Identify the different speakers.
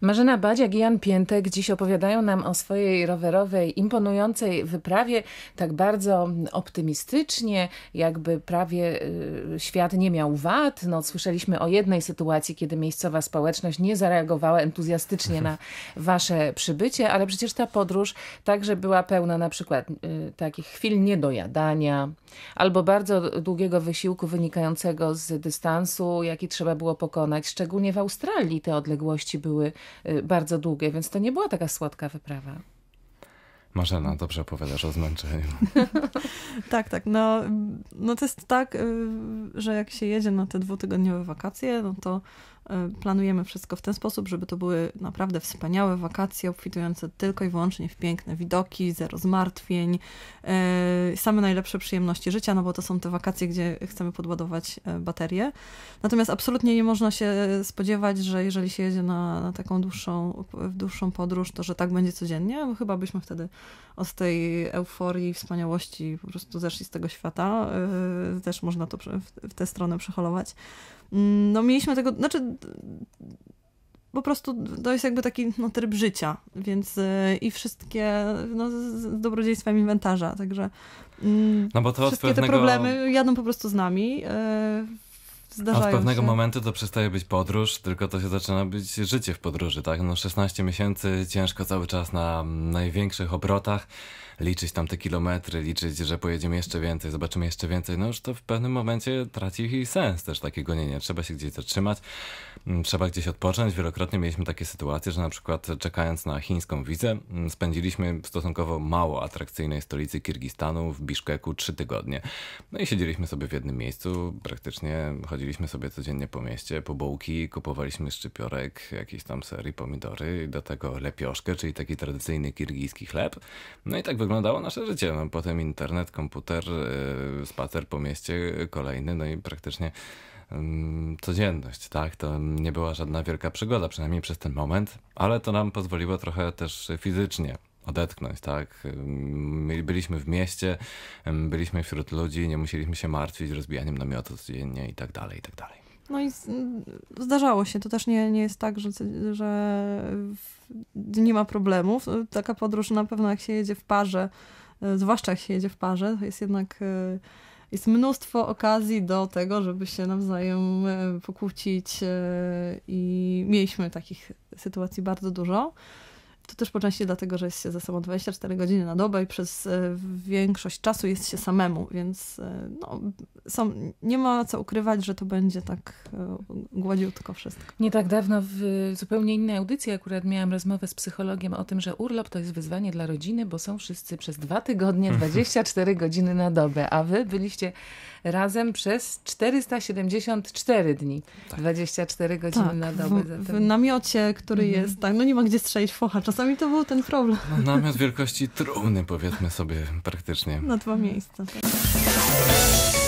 Speaker 1: Marzena Badziak i Jan Piętek dziś opowiadają nam o swojej rowerowej, imponującej wyprawie, tak bardzo optymistycznie, jakby prawie y, świat nie miał wad. No, słyszeliśmy o jednej sytuacji, kiedy miejscowa społeczność nie zareagowała entuzjastycznie na wasze przybycie, ale przecież ta podróż także była pełna na przykład y, takich chwil niedojadania, albo bardzo długiego wysiłku wynikającego z dystansu, jaki trzeba było pokonać. Szczególnie w Australii te odległości były bardzo długie, więc to nie była taka słodka wyprawa.
Speaker 2: Marzena, dobrze opowiadasz o zmęczeniu.
Speaker 3: tak, tak. No, no to jest tak, y, że jak się jedzie na te dwutygodniowe wakacje, no to E, planujemy wszystko w ten sposób, żeby to były naprawdę wspaniałe wakacje, obfitujące tylko i wyłącznie w piękne widoki, zero zmartwień, e, same najlepsze przyjemności życia, no bo to są te wakacje, gdzie chcemy podładować e, baterie. Natomiast absolutnie nie można się spodziewać, że jeżeli się jedzie na, na taką dłuższą, dłuższą podróż, to że tak będzie codziennie, bo chyba byśmy wtedy od tej euforii, wspaniałości po prostu zeszli z tego świata. Też można to w tę stronę przeholować. Mm, no mieliśmy tego, znaczy po prostu to jest jakby taki no, tryb życia, więc y, i wszystkie no, z dobrodziejstwem inwentarza, także mm, no bo to wszystkie pewnego... te problemy jadą po prostu z nami. Y,
Speaker 2: Zdarzają Od pewnego się. momentu to przestaje być podróż, tylko to się zaczyna być życie w podróży, tak? No 16 miesięcy, ciężko cały czas na największych obrotach liczyć tam te kilometry, liczyć, że pojedziemy jeszcze więcej, zobaczymy jeszcze więcej, no już to w pewnym momencie traci sens też takie gonienie. Trzeba się gdzieś zatrzymać, mm, trzeba gdzieś odpocząć. Wielokrotnie mieliśmy takie sytuacje, że na przykład czekając na chińską wizę, mm, spędziliśmy w stosunkowo mało atrakcyjnej stolicy Kirgistanu w Biszkeku trzy tygodnie. No i siedzieliśmy sobie w jednym miejscu, praktycznie chodziliśmy sobie codziennie po mieście, po bułki, kupowaliśmy szczypiorek, jakieś tam serii pomidory, do tego lepioszkę, czyli taki tradycyjny kirgijski chleb. No i tak wyglądało nasze życie. No, potem internet, komputer, yy, spacer po mieście kolejny, no i praktycznie yy, codzienność, tak? To nie była żadna wielka przygoda, przynajmniej przez ten moment, ale to nam pozwoliło trochę też fizycznie odetchnąć, tak? Byliśmy w mieście, byliśmy wśród ludzi, nie musieliśmy się martwić rozbijaniem namiotu codziennie i tak dalej, i tak dalej.
Speaker 3: No i zdarzało się. To też nie, nie jest tak, że, że nie ma problemów. Taka podróż na pewno jak się jedzie w parze, e, zwłaszcza jak się jedzie w parze, to jest jednak e, jest mnóstwo okazji do tego, żeby się nawzajem e, pokłócić i mieliśmy takich sytuacji bardzo dużo. To też po części dlatego, że jest się ze sobą 24 godziny na dobę i przez e, większość czasu jest się samemu, więc e, no, są, nie ma co ukrywać, że to będzie tak e, gładziutko wszystko.
Speaker 1: Nie tak dawno w zupełnie innej audycji akurat miałam rozmowę z psychologiem o tym, że urlop to jest wyzwanie dla rodziny, bo są wszyscy przez dwa tygodnie 24 godziny na dobę, a wy byliście razem przez 474 dni. Tak. 24 godziny tak, na dobę.
Speaker 3: W, w namiocie, który mhm. jest, tak, no nie ma gdzie strzelić focha. Czasami to był ten problem.
Speaker 2: No, namiot wielkości trumny, powiedzmy sobie praktycznie.
Speaker 3: Na dwa miejsca. Tak.